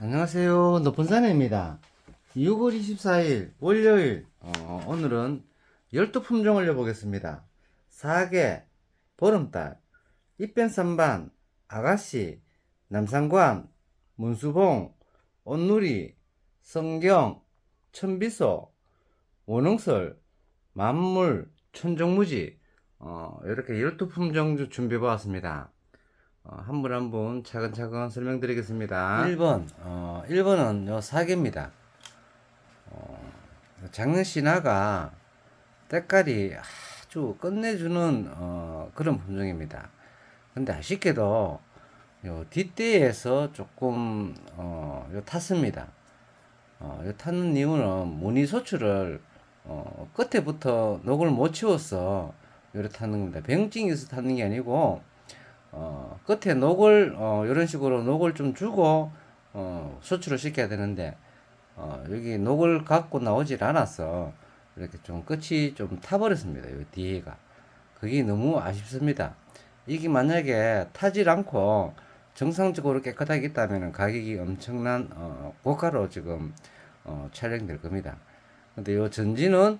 안녕하세요. 높은산입니다. 6월 24일 월요일 어, 오늘은 12품종 올려보겠습니다. 사계, 보름달, 입변산반, 아가씨, 남산관, 문수봉, 온누리, 성경, 천비소, 원흥설, 만물, 천정무지 어, 이렇게 12품종 준비해 보았습니다. 어, 한분 한 분 차근차근 설명드리겠습니다. 1번, 어, 1번은 요 사계입니다. 어, 작년 신화가 때깔이 아주 끝내주는 어, 그런 품종입니다. 근데 아쉽게도 요 뒷대에서 조금 어, 요 탔습니다. 어, 요 탔는 이유는 무늬 소출을 어, 끝에부터 녹을 못 치워서 요렇게 탔는 겁니다. 병증이 있어서 탔는 게 아니고 어, 끝에 녹을 어, 이런 식으로 녹을 좀 주고 어, 소출을 시켜야 되는데 어, 여기 녹을 갖고 나오질 않아서 이렇게 좀 끝이 좀 타버렸습니다. 이 뒤에가 그게 너무 아쉽습니다. 이게 만약에 타질 않고 정상적으로 깨끗하게 있다면 가격이 엄청난 어, 고가로 지금 어, 촬영될 겁니다. 근데 이 전지는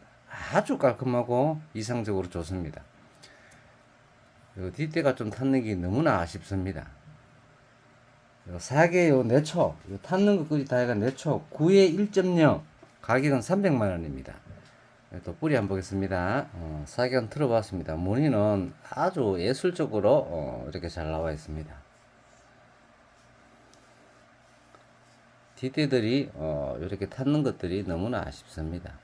아주 깔끔하고 이상적으로 좋습니다. 요 뒷대가 좀 탔는 게 너무나 아쉽습니다. 요 사계 요 내초, 요 탔는 것까지 다 해가 내초 9에 1.0 가격은 300만 원입니다. 또 뿌리 한번 보겠습니다. 어, 사계는 틀어봤습니다. 무늬는 아주 예술적으로 어, 이렇게 잘 나와 있습니다. 뒷대들이 어, 이렇게 탔는 것들이 너무나 아쉽습니다.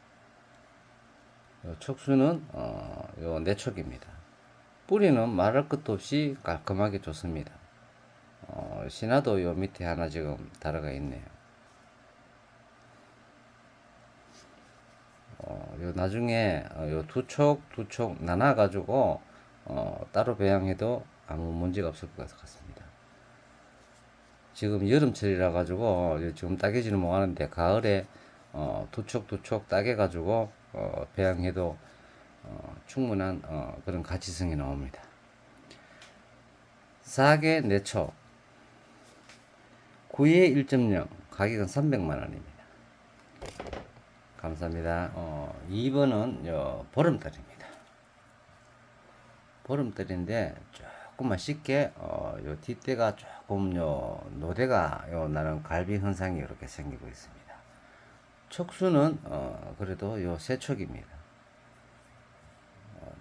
요 촉수는 어, 요 내촉입니다. 뿌리는 말할 것도 없이 깔끔하게 좋습니다. 어, 신화도 요 밑에 하나 지금 달아가 있네요. 어, 요 나중에 어, 요두 촉, 두촉 나눠 가지고 어, 따로 배양해도 아무 문제가 없을 것 같습니다. 지금 여름철이라 가지고 지금 따개지는 못하는데 가을에 어, 두 촉, 두촉 따개 가지고 어, 배양해도 어, 충분한 어, 그런 가치성이 나옵니다. 사계 내초 9에 1.0 가격은 300만 원입니다. 감사합니다. 어, 2번은 요 보름달입니다. 보름달인데 조금만 쉽게 어, 요 뒷대가 조금 요 노대가 요 나는 갈비 현상이 이렇게 생기고 있습니다. 촉수는 어, 그래도 요 세촉입니다.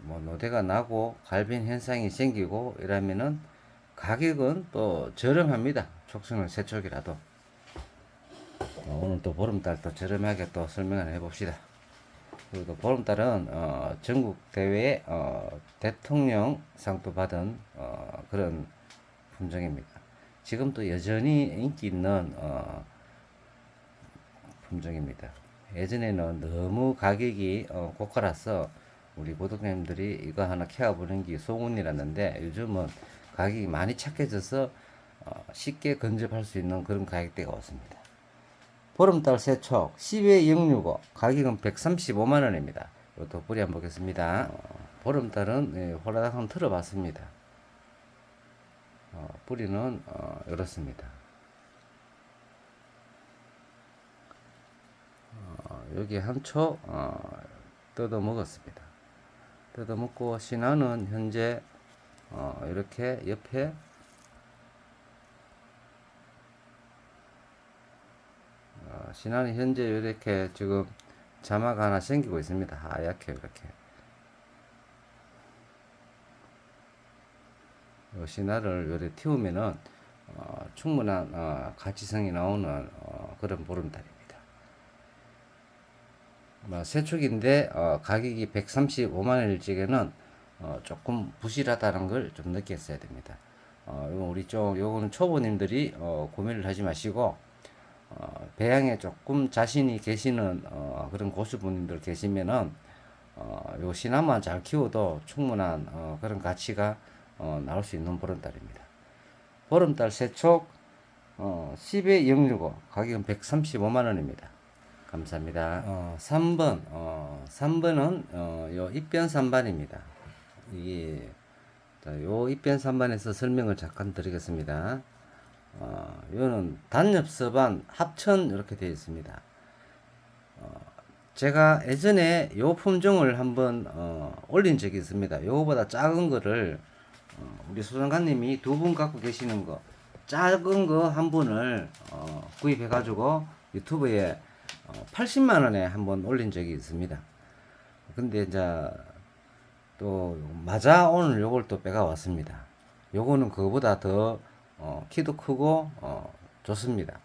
뭐 노대가 나고 갈빈 현상이 생기고 이러면은 가격은 또 저렴합니다. 촉수는 세촉이라도. 어, 오늘 또 보름달 또 저렴하게 또 설명을 해봅시다. 그리고 또 보름달은 어, 전국 대회에 어, 대통령 상도 받은 어, 그런 품종입니다. 지금 또 여전히 인기 있는 어, 품종입니다. 예전에는 너무 가격이 어, 고가라서 우리 구독자님들이 이거 하나 캐와보는 게 소문이 났는데 요즘은 가격이 많이 착해져서 어, 쉽게 건접할 수 있는 그런 가격대가 왔습니다. 보름달 세촉 10회 065 가격은 135만 원입니다. 이것도 뿌리 한번 보겠습니다. 어, 보름달은 예, 호라닥 한번 틀어봤습니다. 어, 뿌리는 어, 이렇습니다. 어, 여기 한초 어, 뜯어 먹었습니다. 뜯어 먹고 신화는 현재 어, 이렇게 옆에 어, 신화는 현재 이렇게 지금 자마가 하나 생기고 있습니다. 하얗게 이렇게. 요 신화를 요래 틔우면은 어, 충분한 어, 가치성이 나오는 어, 그런. 뭐 세축인데 어, 가격이 135만 원일 적에는 어, 조금 부실하다는 걸 좀 느꼈어야 됩니다. 어, 이거 우리 좀 요거는 초보님들이 어, 구매를 하지 마시고 어, 배양에 조금 자신이 계시는 어, 그런 고수분들 계시면은 어, 요 신화만 잘 키워도 충분한 어, 그런 가치가 어, 나올 수 있는 보름달입니다. 보름달 세촉 어, 10에 065 가격은 135만 원입니다. 감사합니다. 어, 3번, 어, 3번은, 어, 요 입변 3반입니다. 이게, 자, 요 입변 3반에서 설명을 잠깐 드리겠습니다. 어, 이거는 단엽 서반 합천 이렇게 되어 있습니다. 어, 제가 예전에 요 품종을 한번 어, 올린 적이 있습니다. 요거보다 작은 거를 어, 우리 소장관님이 두 분 갖고 계시는 거 작은 거 한 분을 어, 구입해 가지고 유튜브에 어, 80만 원에 한번 올린 적이 있습니다. 근데 이제 또 맞아 오늘 요걸 또 빼가 왔습니다. 요거는 그거보다 더 어, 키도 크고 어, 좋습니다.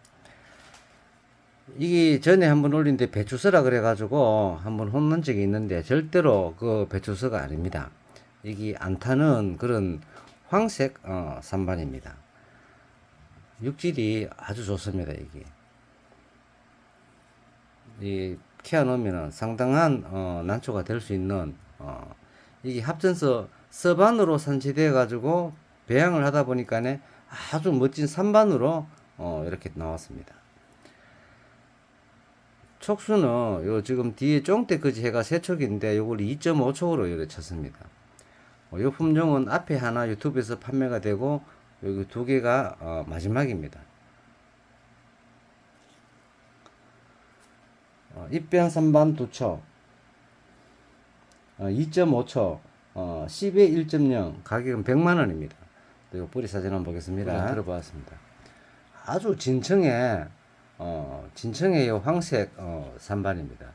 이게 전에 한번 올린데 배추서라 그래가지고 한번 혼난 적이 있는데 절대로 그 배추서가 아닙니다. 이게 안 타는 그런 황색 어, 산반입니다. 육질이 아주 좋습니다. 이게 이 키워 놓으면 상당한 어, 난초가 될 수 있는 어, 이게 합전서 서반으로 산지돼 가지고 배양을 하다 보니까네 아주 멋진 산반으로 어, 이렇게 나왔습니다. 촉수는 요 지금 뒤에 쫑대까지 해가 세 촉인데 요걸 2.5촉으로 이렇게 쳤습니다. 어, 요 품종은 앞에 하나 유튜브에서 판매가 되고 여기 두 개가 어, 마지막입니다. 입변 선반 두 촉, 어, 2.5초, 어, 10에 1.0, 가격은 100만 원입니다. 또 뿌리 사진 한번 보겠습니다. 들어보았습니다. 아주 진청의 어, 진청의 요 황색 어, 산반입니다.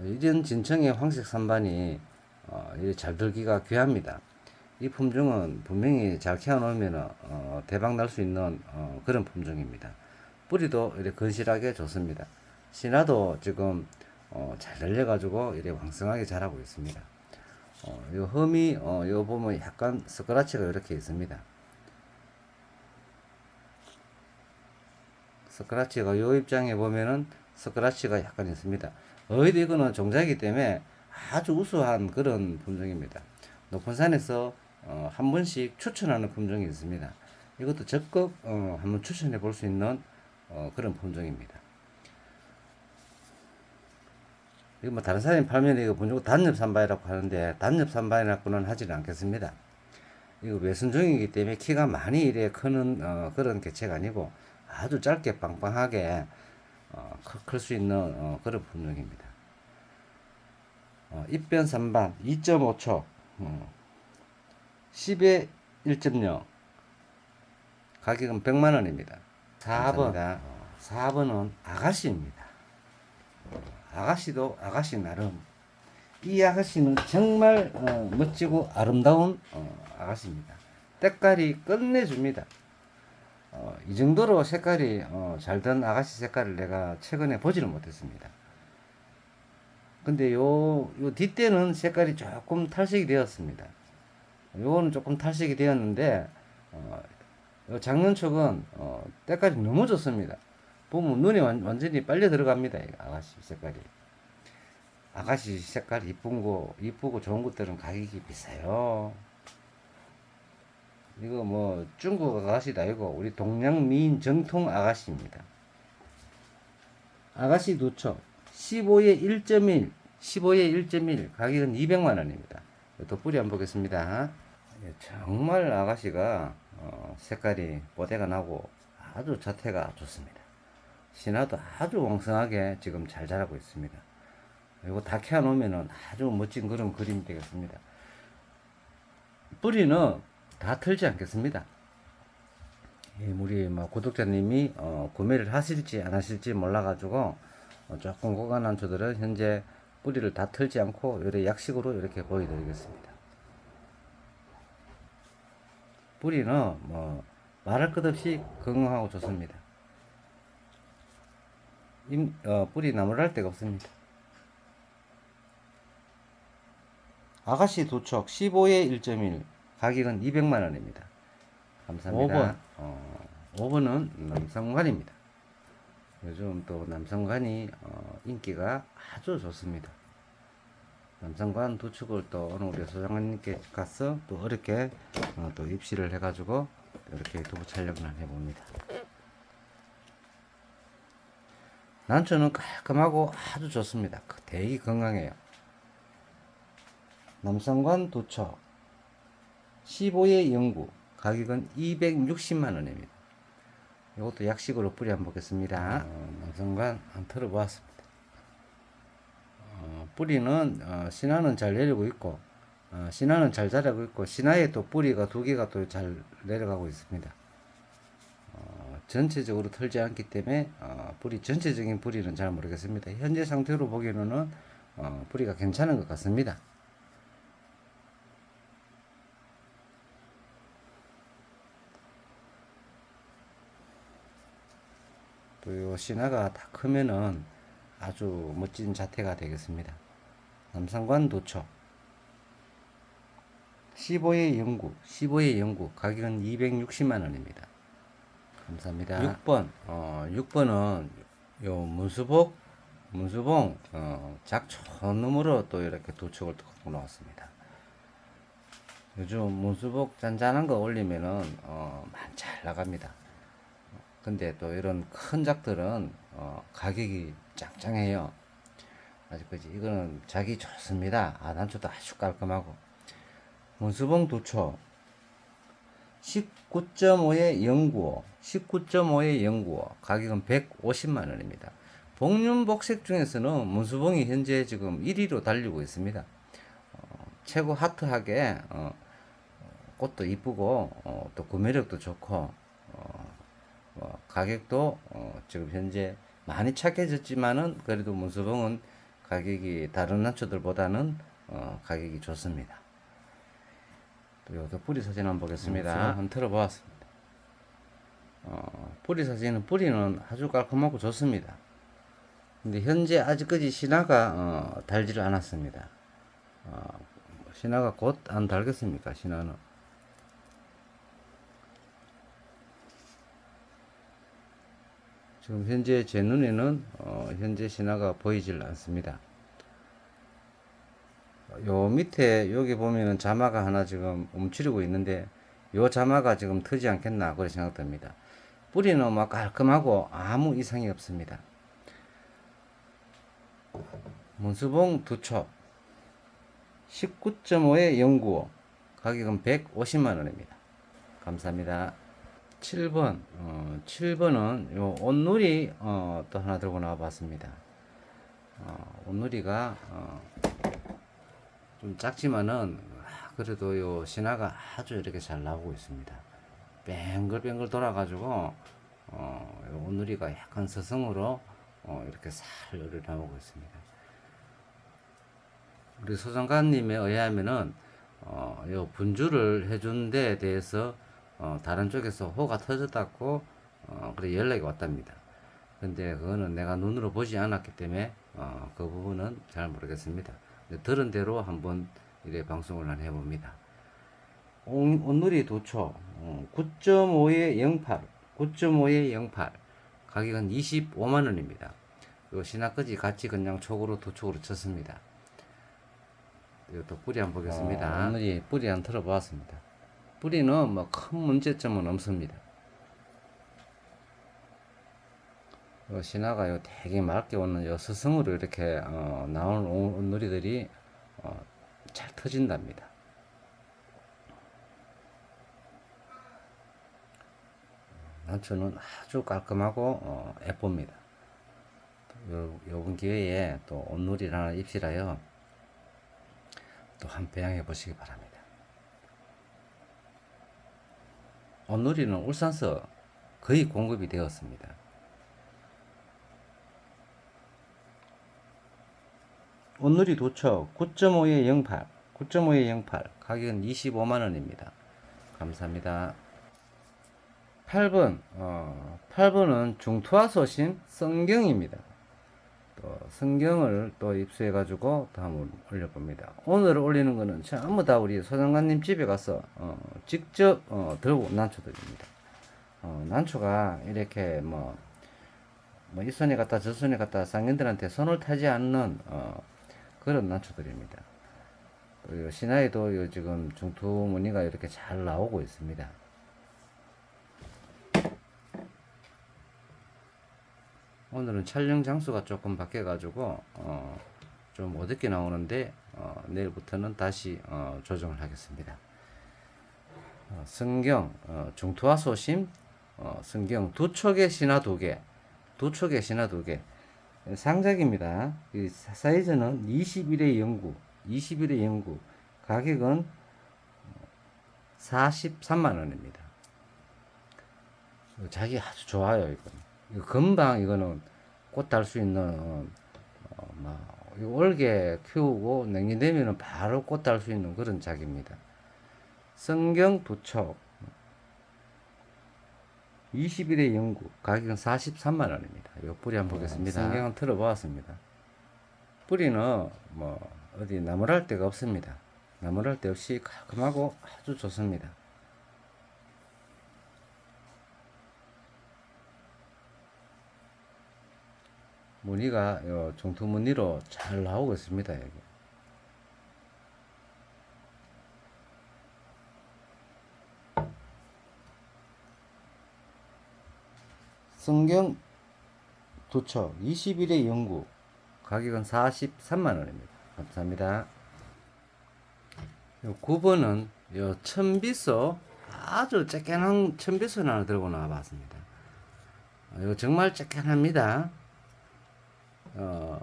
이런 진청의 황색 산반이 어, 이잘 들기가 귀합니다. 이 품종은 분명히 잘 키워놓으면 어, 대박 날 수 있는 어, 그런 품종입니다. 뿌리도 이렇게 건실하게 좋습니다. 신화도 지금 어, 잘 달려가지고 이렇게 왕성하게 자라고 있습니다. 어, 요 흠이 어, 요 보면 약간 스크라치가 이렇게 있습니다. 스크라치가 요 입장에 보면은 스크라치가 약간 있습니다. 어이도 이거는 종자이기 때문에 아주 우수한 그런 품종입니다. 높은 산에서 어, 한 번씩 추천하는 품종이 있습니다. 이것도 적극 어, 한번 추천해 볼 수 있는 어, 그런 품종입니다. 이거 뭐 다른 사람이 팔면 이거 본적 단엽 산바이라고 하는데 단엽 산바이라고는 하지는 않겠습니다. 이거 외순종이기 때문에 키가 많이 이래 크는 어, 그런 개체가 아니고 아주 짧게 빵빵하게 어, 클수 있는 어, 그런 품종입니다. 어, 입변 3반 2.5초 어, 10에 1.0 가격은 100만 원입니다. 4번 어, 4번은 아가씨입니다. 아가씨도 아가씨 나름 이 아가씨는 정말 어, 멋지고 아름다운 어, 아가씨입니다. 때깔이 끝내줍니다. 어, 이 정도로 색깔이 어, 잘된 아가씨 색깔을 내가 최근에 보지를 못했습니다. 근데 요, 요 뒷대는 색깔이 조금 탈색이 되었습니다. 요거는 조금 탈색이 되었는데, 어, 요 장년촉은, 어, 때깔이 너무 좋습니다. 보면 눈에 완, 완전히 빨려 들어갑니다. 이 아가씨 색깔이. 아가씨 색깔 이쁜 거, 이쁘고 좋은 것들은 가격이 비싸요. 이거 뭐 중국 아가씨도 아니고 우리 동양 미인 정통 아가씨입니다. 아가씨 두촉 15에 1.1, 15에 1.1 가격은 200만 원입니다. 덧뿌리 한번 보겠습니다. 예, 정말 아가씨가 어, 색깔이 뽀대가 나고 아주 자태가 좋습니다. 신화도 아주 왕성하게 지금 잘 자라고 있습니다. 이거 다 캐놓으면 아주 멋진 그런 그림이 되겠습니다. 뿌리는 다 털지 않겠습니다. 예, 우리 뭐 구독자님이 어, 구매를 하실지 안 하실지 몰라가지고 어, 조금 고관한 초들은 현재 뿌리를 다 털지 않고 이렇게 약식으로 이렇게 보여드리겠습니다. 뿌리는 뭐 말할 것 없이 건강하고 좋습니다. 임, 어, 뿌리 나무랄 데가 없습니다. 아가씨 도촉 15에 1.1 가격은 200만 원입니다. 감사합니다. 5번. 어, 5번은 남성관입니다. 요즘 또 남성관이 어, 인기가 아주 좋습니다. 남성관 도축을 또 오늘 우리 소장님께 가서 또 어렵게 어, 또 입시를 해가지고 이렇게 유튜브 촬영을 해봅니다. 난초는 깔끔하고 아주 좋습니다. 그 되게 건강해요. 남성관 도처 15의 연구 가격은 260만 원입니다. 이것도 약식으로 뿌리 한번 보겠습니다. 어, 남성관 한 털어보았습니다. 어, 뿌리는 어, 신화는 잘 내리고 있고 어, 신화는 잘 자라고 있고 신화에 또 뿌리가 두 개가 또 잘 내려가고 있습니다. 어, 전체적으로 털지 않기 때문에 어, 뿌리 전체적인 뿌리는 잘 모르겠습니다. 현재 상태로 보기에는 어, 뿌리가 괜찮은 것 같습니다. 또요 신화가 다 크면은 아주 멋진 자태가 되겠습니다. 남산관 도초 15의 영구 15의 영구 가격은 260만 원입니다. 감사합니다. 6번 어 6번은 요 문수복 문수봉 어 작초놈으로 또 이렇게 도축을 갖고 나왔습니다. 요즘 문수복 잔잔한 거 올리면은 어 잘 나갑니다. 근데 또 이런 큰 작들은 어, 가격이 짱짱해요. 아직까지 이거는 자기 좋습니다. 아 난초도 아주 깔끔하고 문수봉 도초 19.5에 095 19.5에 095 가격은 150만 원입니다. 복륜 복색 중에서는 문수봉이 현재 지금 1위로 달리고 있습니다. 어, 최고 하트하게 어, 꽃도 이쁘고 어, 또 구매력도 좋고 어, 어, 가격도 어, 지금 현재 많이 착해졌지만은 그래도 문수봉은 가격이 다른 난초들보다는 어, 가격이 좋습니다. 또 여기 뿌리 사진 한번 보겠습니다. 한번 틀어보았습니다. 어, 뿌리 사진은 뿌리는 아주 깔끔하고 좋습니다. 근데 현재 아직까지 신화가 어, 달지를 않았습니다. 어, 신화가 곧 안 달겠습니까? 신화는. 지금 현재 제 눈에는 어, 현재 신화가 보이질 않습니다. 요 밑에 여기 보면은 자마가 하나 지금 움츠리고 있는데 요 자마가 지금 트지 않겠나 그렇게 생각됩니다. 뿌리는 막 깔끔하고 아무 이상이 없습니다. 문수봉 두촉 19.5에 095 가격은 150만 원입니다. 감사합니다. 7번, 어, 7번은 요 온누리 어, 또 하나 들고 나와 봤습니다. 어, 온누리가 어, 좀 작지만은 아, 그래도 요 신화가 아주 이렇게 잘 나오고 있습니다. 뱅글뱅글 돌아가지고 어, 요 온누리가 약간 서성으로 어, 이렇게 살을 나오고 있습니다. 우리 소장관님에 의하면은 어, 요 분주를 해준 데에 대해서 어, 다른 쪽에서 호가 터졌다고 어, 그래 연락이 왔답니다. 근데 그거는 내가 눈으로 보지 않았기 때문에 어, 그 부분은 잘 모르겠습니다. 들은 대로 한번 이래 방송을 한 해봅니다. 온, 온누리 도초 어, 9.5에 08 9.5에 08 가격은 25만 원입니다. 요 신화까지 같이 그냥 촉으로 도촉으로 쳤습니다. 이것도 뿌리 한번 보겠습니다. 온누리 뿌리 한 털어보았습니다. 뿌리는 뭐 큰 문제점은 없습니다. 요 신화가 요 되게 맑게 오는 요 스승으로 이렇게 어, 나오는 오- 온누리들이 어, 잘 터진답니다. 난초는 아주 깔끔하고 어, 예쁩니다. 요, 요번 기회에 또 온누리를 하나 입실하여 또한 배양해 보시기 바랍니다. 온누리는 울산서 거의 공급이 되었습니다. 온누리 도처 9.5에 08, 9.5에 08, 가격은 25만 원입니다. 감사합니다. 8번, 어, 8번은 중투하 소신 성경입니다. 또 성경을 또 입수해가지고 또 한번 올려봅니다. 오늘 올리는 거는 전부 다 우리 소장관님 집에 가서 어, 직접 어, 들고 온 난초들입니다. 어, 난초가 이렇게 뭐, 뭐 이 손에 갖다 저 손에 갖다 상인들한테 손을 타지 않는 어, 그런 난초들입니다. 또 신화에도 요 지금 중투 무늬가 이렇게 잘 나오고 있습니다. 오늘은 촬영 장소가 조금 바뀌어가지고 어, 좀 어둡게 나오는데 어, 내일부터는 다시 어, 조정을 하겠습니다. 어, 성경 어, 중투와 소심 어, 성경 두 촉의 신화 두 개, 두 촉의 신화 두 개. 상작입니다. 사이즈는 21의 09, 21의 09. 가격은 43만원입니다. 자기 아주 좋아요, 이거. 이거 금방 이거는 꽃 달 수 있는, 어, 뭐, 막, 이 올게 키우고 냉장되면 바로 꽃 달 수 있는 그런 자기입니다. 성경 부척. 20일의 연구 가격은 43만 원입니다. 요 뿌리 한번 보겠습니다. 아, 성경은 틀어보았습니다. 뿌리는 뭐 어디 나무랄 데가 없습니다. 나무랄 데 없이 깔끔하고 아주 좋습니다. 무늬가 요 정토 무늬로 잘 나오고 있습니다. 여기. 성경 도처 21의 연구 가격은 43만 원입니다. 감사합니다. 요 9번은 요 천비소 아주 쬐끈한 천비소 하나 들고 나와 봤습니다. 어, 이거 정말 쬐끈합니다. 어,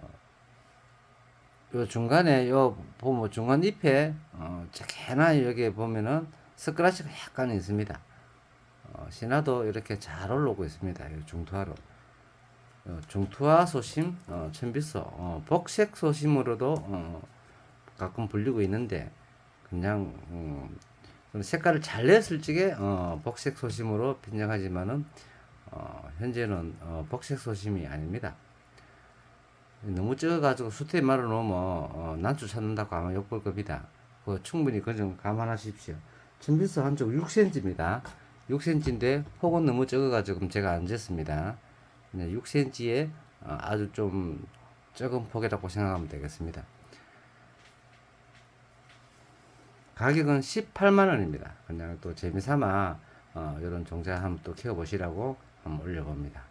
요 중간에 요 보면 중간 잎에 어, 쬐끈한 여기 보면은 스크라치가 약간 있습니다. 어, 신화도 이렇게 잘 올라오고 있습니다. 이 중투화로. 어, 중투화 소심, 어, 천비소, 어, 복색 소심으로도 어, 가끔 불리고 있는데 그냥 음, 색깔을 잘 냈을 적에 어, 복색 소심으로 변경하지만은 어, 현재는 어, 복색 소심이 아닙니다. 너무 적어가지고 수태에 말아 놓으면 어, 난주 찾는다고 아마 욕볼 겁니다. 그 충분히 그점 감안하십시오. 천비소 한쪽 6cm입니다. 6cm인데 폭은 너무 적어가지고 제가 안 쟀습니다. 6cm에 어, 아주 좀 적은 폭이라고 생각하면 되겠습니다. 가격은 18만 원입니다. 그냥 또 재미삼아 어, 이런 종자 한번 또 키워보시라고 한번 올려봅니다.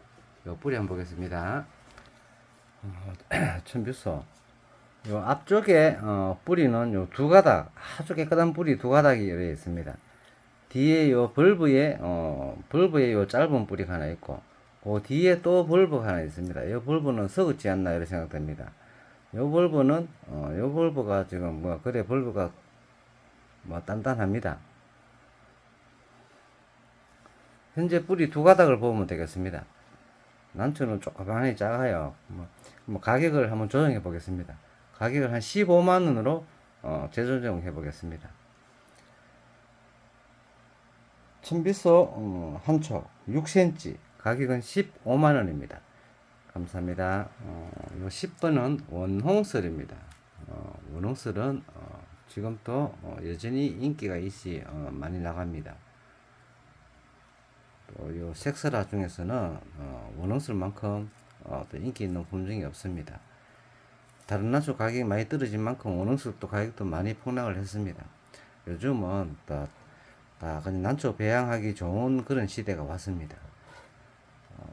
요 뿌리 한번 보겠습니다. 어, 천뷰소. 요 앞쪽에 어, 뿌리는 요 두 가닥 아주 깨끗한 뿌리 두 가닥이 이렇게 있습니다. 뒤에 요 벌브에 어 벌브에 요 짧은 뿌리가 하나 있고 그 뒤에 또 벌브가 하나 있습니다. 요 벌브는 썩었지 않나 이렇게 생각됩니다. 요 벌브는 어 요 벌브가 지금 뭐 그래 벌브가 뭐 단단합니다. 현재 뿌리 두 가닥을 보면 되겠습니다. 난초는 조그만하게 작아요. 뭐, 뭐 가격을 한번 조정해 보겠습니다. 가격을 한 15만 원으로 어, 재조정해 보겠습니다. 천비소 어, 한촉 6cm 가격은 15만 원입니다. 감사합니다. 어, 요 10번은 원홍설입니다. 어, 원홍설은 어, 지금도 어, 여전히 인기가 있이 어, 많이 나갑니다. 또요 색설화 중에서는 어, 원홍설만큼 어, 또 인기 있는 품종이 없습니다. 다른 난초 가격이 많이 떨어진 만큼 원홍설도 가격도 많이 폭락을 했습니다. 요즘은 또 다 그냥 난초 배양하기 좋은 그런 시대가 왔습니다. 어,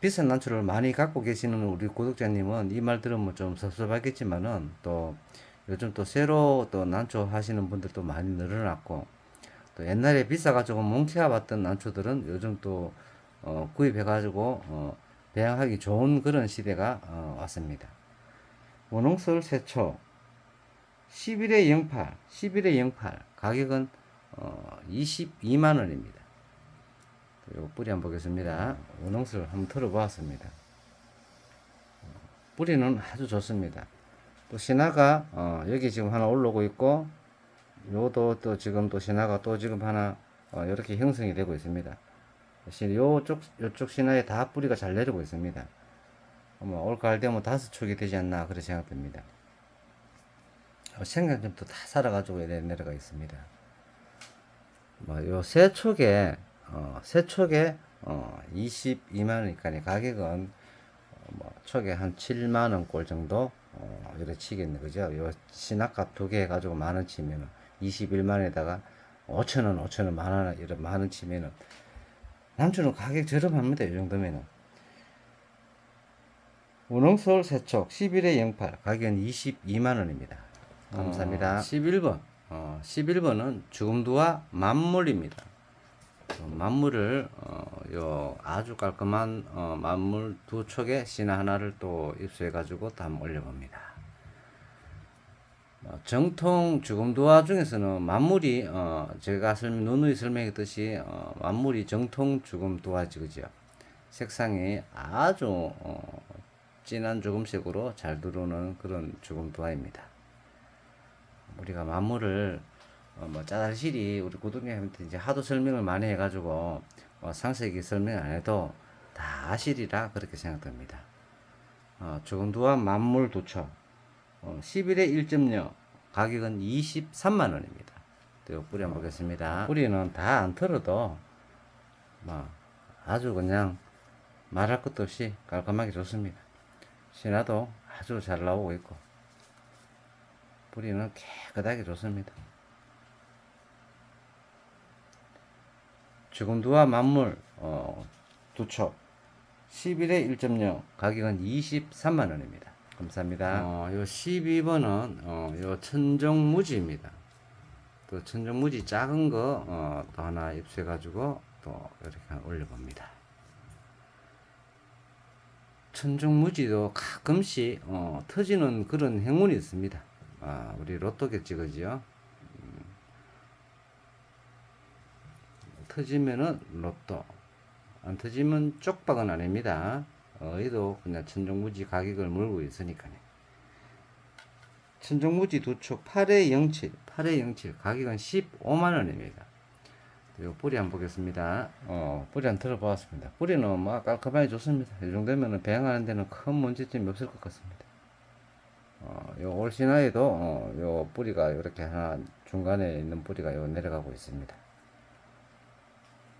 비싼 난초를 많이 갖고 계시는 우리 구독자님은 이 말 들으면 좀 섭섭하겠지만은 또 요즘 또 새로 또 난초 하시는 분들도 많이 늘어났고 또 옛날에 비싸가지고 뭉쳐봤던 난초들은 요즘 또 어, 구입해가지고 어, 배양하기 좋은 그런 시대가 어, 왔습니다. 원홍설 세초 11의 08, 11의 08 가격은 어, 22만 원입니다. 요 뿌리 한번 보겠습니다. 원홍설 한번 털어보았습니다. 뿌리는 아주 좋습니다. 또 신화가 어, 여기 지금 하나 올라오고 있고 요도 또 지금 또 신화가 또 지금 하나 어, 이렇게 형성이 되고 있습니다. 신- 요쪽 요쪽 신화에 다 뿌리가 잘 내리고 있습니다. 아마 올가을 되면 다섯 축이 되지 않나 그렇게 생각됩니다. 어, 생강점도 다 살아가지고 내려가 있습니다. 뭐요 세 촉에 어, 세 촉에 어, 22만 원이니까 가격은 어, 뭐 촉에 한 7만 원꼴 정도 어, 이래 치겠네 그죠? 요 신학값 두 개 해가지고 만 원 치면은 21만 원에다가 5천 원, 5천 원, 만 원, 이런 만 원 치면은 남주는 가격 저렴합니다. 이 정도면은 운홍서울 세척 11에 08 가격은 22만 원입니다. 감사합니다. 11번 어, 11번은 죽음두와 만물입니다. 어, 만물을 어, 요 아주 깔끔한 어, 만물 두 촉에 신화 하나를 또 입수해 가지고 또 한번 올려봅니다. 어, 정통 주금도화 중에서는 만물이 어, 제가 설명, 누누이 설명했듯이 어, 만물이 정통 주금도화지 그죠? 색상이 아주 어, 진한 주금색으로 잘 들어오는 그런 주금도화입니다. 우리가 만물을 어, 뭐 짜잘실이 우리 구독자님한테 이제 하도 설명을 많이 해가지고 어, 상세하게 설명 안 해도 다 아시리라 그렇게 생각됩니다. 어, 주금도화 만물 도처 어, 11에 1.0 가격은 23만 원입니다. 또 한번 보겠습니다. 뿌리는 다 안 털어도 뭐 아주 그냥 말할 것도 없이 깔끔하게 좋습니다. 신화도 아주 잘 나오고 있고 뿌리는 깨끗하게 좋습니다. 주금두와 만물 어, 두촉 11에 1.0 가격은 23만 원입니다. 감사합니다. 어, 요 12번은 어, 요 천정무지입니다. 또 천정무지 작은 거 어, 또 하나 입수해 가지고 또 이렇게 올려봅니다. 천정무지도 가끔씩 어, 터지는 그런 행운이 있습니다. 아, 우리 로또겠지 그지요? 음. 터지면은 로또 안 터지면 쪽박은 아닙니다. 어이도 그냥 천정무지 가격을 물고 있으니까요. 천정무지 두촉 8회 07, 8회 07 가격은 15만 원입니다. 요 뿌리 한번 보겠습니다. 어, 뿌리 한번 들어보았습니다. 뿌리는 뭐 깔끔하게 좋습니다. 이 정도면은 배양하는 데는 큰 문제점이 없을 것 같습니다. 어, 요 올시나에도 어, 요 뿌리가 이렇게 하나 중간에 있는 뿌리가 요 내려가고 있습니다.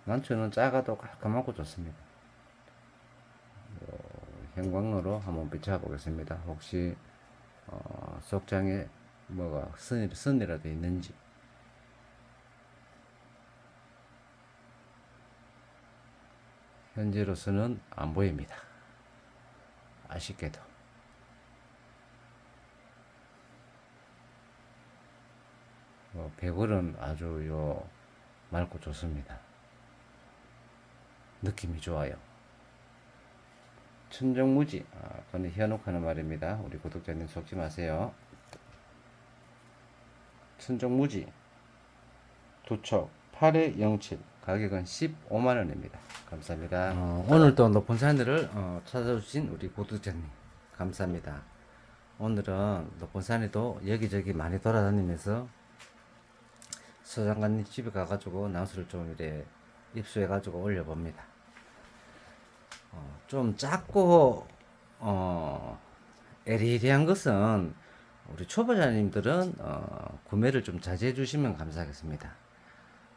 난초는 작아도 깔끔하고 좋습니다. 요 형광로로 한번 비춰 보겠습니다. 혹시 어, 속장에 뭐가 쓴, 쓴이라도 있는지 현재로서는 안 보입니다. 아쉽게도. 뭐 배골은 아주 요 맑고 좋습니다. 느낌이 좋아요. 천정무지, 아, 그건 현혹하는 말입니다. 우리 구독자님 속지 마세요. 천정무지, 두촉 8회 07, 가격은 15만원입니다. 감사합니다. 어, 오늘도 높은 산들을 어, 찾아주신 우리 구독자님, 감사합니다. 오늘은 높은 산에도 여기저기 많이 돌아다니면서 서장관님 집에 가가지고 나수를 좀 이래 입수해가지고 올려봅니다. 어, 좀 작고 어, 에리리한 것은 우리 초보자님들은 어, 구매를 좀 자제해 주시면 감사하겠습니다.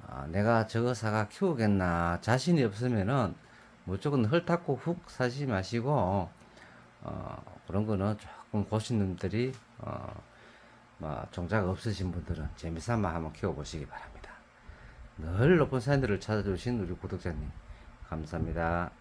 아, 내가 저거 사가 키우겠나 자신이 없으면은 무조건 헐닦고 훅 사지 마시고 어, 그런 거는 조금 고신님들이 어, 뭐 종자가 없으신 분들은 재미삼아 한번 키워보시기 바랍니다. 늘 높은 산들을 찾아주신 우리 구독자님 감사합니다.